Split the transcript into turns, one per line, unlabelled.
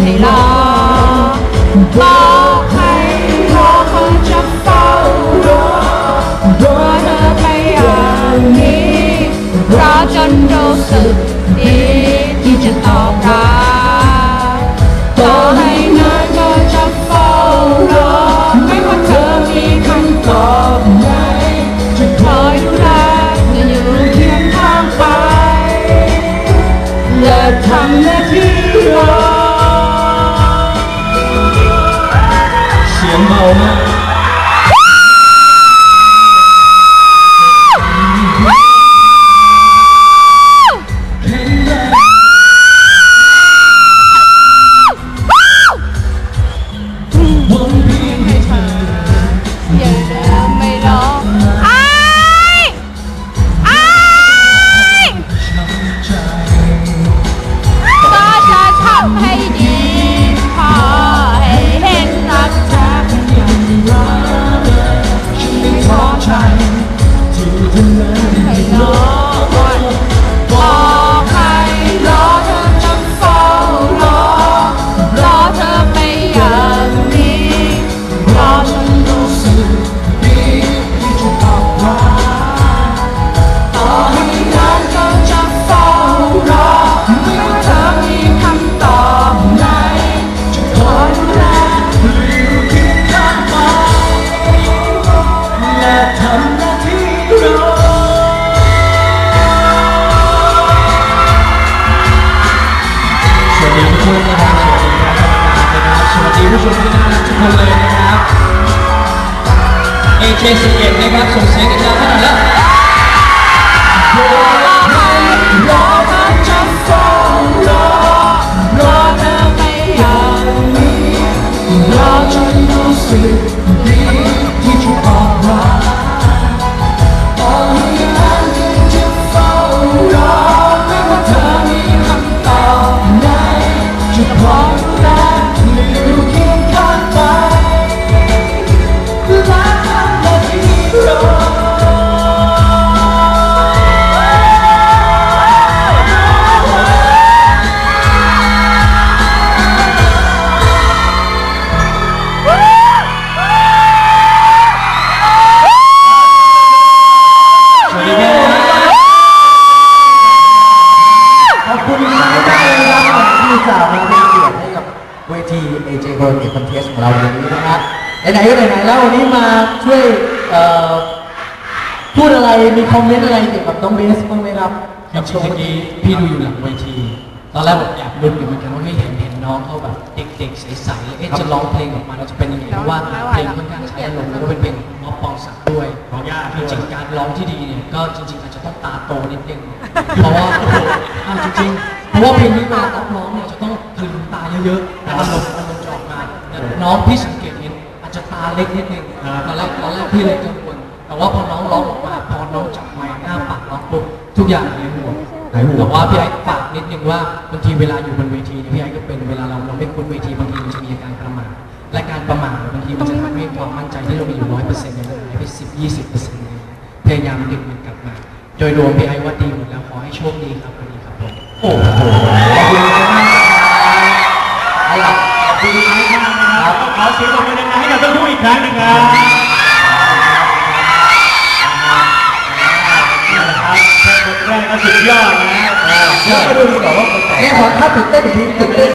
ให้รอบอกให้รอเขาจะเฝ้ารอรอเธอไปอย่างนี้รอจนรู้สึกดีที่จะตอบรับต่อให้นานก็จะเฝ้ารอไม่ว่าเธอมีคำตอบไหนจะคอยดูแลจะอยู่เคียงข้างไปและทำ
เสี
ที่เธอ
นั้น
ให้รอก่
ผู้ชมที่น่ารักทุกคนเลยนะครับ AK11 นะครับส่งเสียงกันยาวขนาดแล้ว
รอให้รอเธอจะเฝ้ารอรอเธอไปอย่างนี้รอจนรู้สึก
ดีที่จะตอบรับ เราวันนี้นะครับไหนๆก็ไหนๆแล้ววันนี้มาช่วยเอ่อพูดอะไรมีคอมเมนต์อะไรเกี่ยวกับน้องเบสบ้างไหมครับ
จริงเมื่อกี้พี่ดูอยู่หลังเวที ตอนแรกผมอยากลุ้นอยู่เหมือนกันว่าไม่เห็นเห็นน้องเขาแบบเด็กๆใสๆแล้วเอ๊ะจะร้องเพลงออกมาแล้วจะเป็นยังไงเพราะว่าเพลงค่อนข้างใช้อารมณ์แล้วก็เป็นเพลงของมอปปองศักดิ์ด้วย
ร้องยาก
จริงๆการร้องที่ดีเนี่ยก็จริงๆอาจจะต้องตาโตนิดนึงเพราะว่าอ้าจริงๆเพราะว่าเพลงนี้เวลารับร้องเนี่ยจะต้องกลืนตาเยอะๆแต่อารมณ์ น้องพี่สังเกตเห็นอาจจะตาเล็กนิดนึงตอนแรกตอนแรกพี่เลยกังวลแต่ว่าพอน้องร้องออกมาพอน้องจับไมค์หน้าปากร้องปุ๊บทุกอย่างหายห่วง
หายห่วง
แต่ว่าพี่ไอ้ฝากนิดนึงว่าบางทีเวลาอยู่บนเวทีเนี่ยพี่ไอ้ก็เป็นเวลาเราเราไม่คุ้นเวทีบางทีมันจะมีอาการประมาทและการประมาทเนี่ยบางทีมันจะทำให้ความมั่นใจที่เรามีอยู่ร้อยเปอร์เซ็นต์เนี่ยมันหายไปสิบยี่สิบเปอร์เซ็นต์พยายามดึงมันกลับมา โดยรวมพี่ไอ้ว่าดีหมดแล้วขอให้โชคดีครับวันนี้ครับผม
โอ้โห
แค่บทแรกก็สุดยอดนะ
เดี๋ยวมาดูดีกว่าว่าคนแต่งเนี่ยขอถ้าตื่นเต้นอีกทีตื่นเต้น